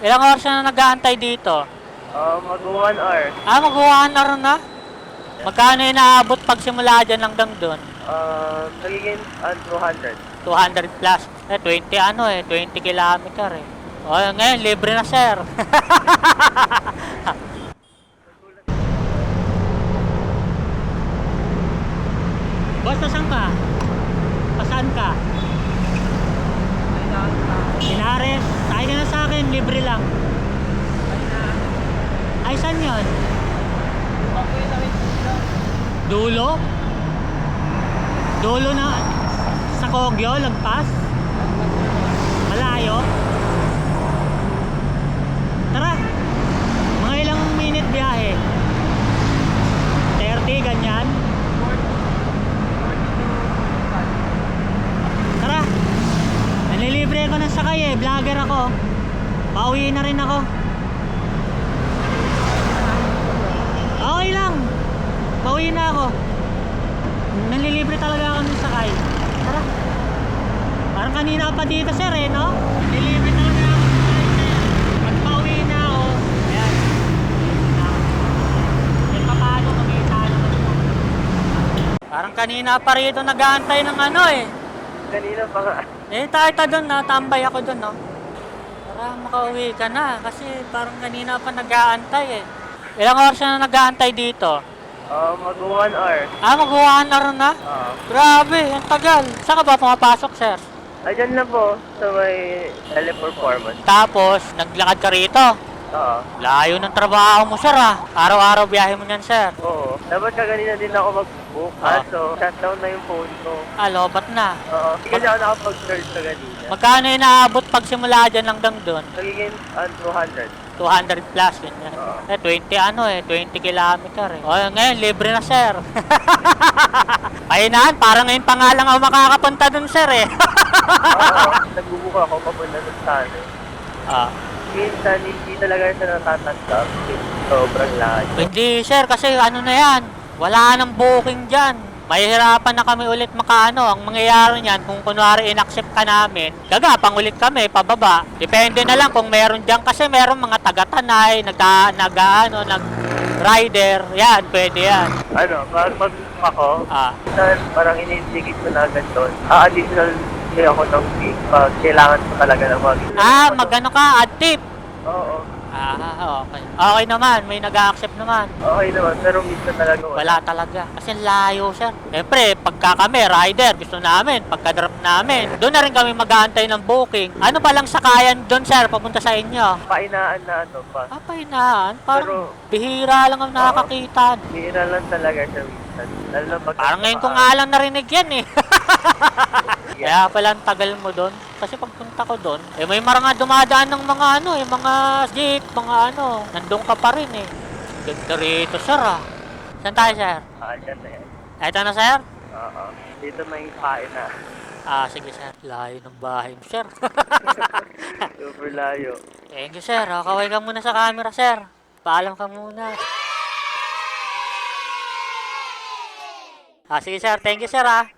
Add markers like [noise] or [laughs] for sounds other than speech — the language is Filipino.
Ilang oras na nag-aantay dito? Uh, mag one hour. Ah, mag-1 hour na? Magkano inaabot pag simula dyan hanggang doon? Uh, nagiging uh, 200. 200 plus. Eh, 20 ano eh, 20 kilometer eh. O, ngayon, libre na sir. [laughs] Boss, saan ka? Pasaan ka? Inares. Tayo ka na sa akin, libre lang. Ay, saan yun? Dulo? Dulo na sa Kogyo, lagpas? Malayo? Tara! Mga ilang minute biyahe? 30, ganyan? Tara! Nalilibre ko ng sakay eh, vlogger ako. Pauwi na rin ako. Okay lang. Pauwi na ako. Nalilibre talaga ako ng sakay. Tara. Parang kanina pa dito sir eh, no? Nalilibre talaga ako ng sakay sir. Pag pauwi na ako, ayan. Yan pa paano, mag-iisa naman ako. Parang kanina pa rito nag-aantay ng ano eh. Kanina pa nga. Eh, tayo ta doon na, tambay ako doon, no? Para makauwi ka na, kasi parang kanina pa nag-aantay eh. Ilang oras na nag-aantay dito? Uh, mag one hour. Ah, mag-1 hour na? Uh, Grabe, ang tagal. Saan ka ba pumapasok, sir? Ayan na po sa may teleperformance. Tapos, naglakad ka rito. Oo. Layo ng trabaho mo, sir, ah. Araw-araw biyahe mo niyan, sir. Oo. Dapat ka ganina din ako mag-book. Ah. Kaso, shutdown na yung phone ko. Ah, lobat na. Oo. Hindi kasi ako nakapag-search sa ganina. Magkano inaabot pag simula dyan hanggang doon? Nagiging uh, 200. 200 plus, ganyan. Oo. Eh, 20 ano eh, 20 kilometer eh. O, ngayon, libre na, sir. [laughs] Pahinaan, parang ngayon pa nga lang ako makakapunta dun, sir eh. Oo. [laughs] Nagbubuka ako papunta sa sana. Ah. Minsan, hindi talaga siya natatanggap. Sobrang layo. Hindi, sir, kasi ano na yan, wala nang booking dyan. Mahihirapan na kami ulit makaano. Ang mangyayari niyan, kung kunwari in-accept ka namin, gagapang ulit kami, pababa. Depende na lang kung meron dyan. Kasi meron mga taga-tanay, nag, nag, ano, nag rider. Yan, pwede yan. Ano, pag mag ako, Ah, minsan parang iniindicate ko na agad doon. Ah, additional pay ako ng fee pag kailangan ko talaga ng mag ah magano ka, add tip. Oo. Ah, okay. Okay naman, may nag-accept naman. Okay naman, pero minsan talaga Wala talaga. Kasi layo, sir. Siyempre, pagka kami, rider, gusto namin, pagka-drop namin, doon na rin kami mag-aantay ng booking. Ano pa lang sakayan doon, sir, papunta sa inyo? Painaan na ano pa. Ah, pahinaan. Parang Pero- bihira lang ang nakakakita. Bihira lang talaga siya minsan. Lalo na pag Parang ngayon ko nga lang narinig yan eh. [laughs] Kaya pala ang tagal mo doon. Kasi pagpunta ko doon, eh may mga dumadaan ng mga ano eh, mga jeep, mga ano. Nandun ka pa rin eh. Ganda rito, sir ah. Saan tayo, sir? Ah, dyan yan. Ito na, sir? Oo. Dito may pain na. Ah, sige, sir. Layo ng bahay mo, sir. [laughs] Super layo. Thank you, sir. Ah, Kaway ka muna sa camera, sir. Paalam ka muna. Ah, sige, sir. Thank you, sir, ah.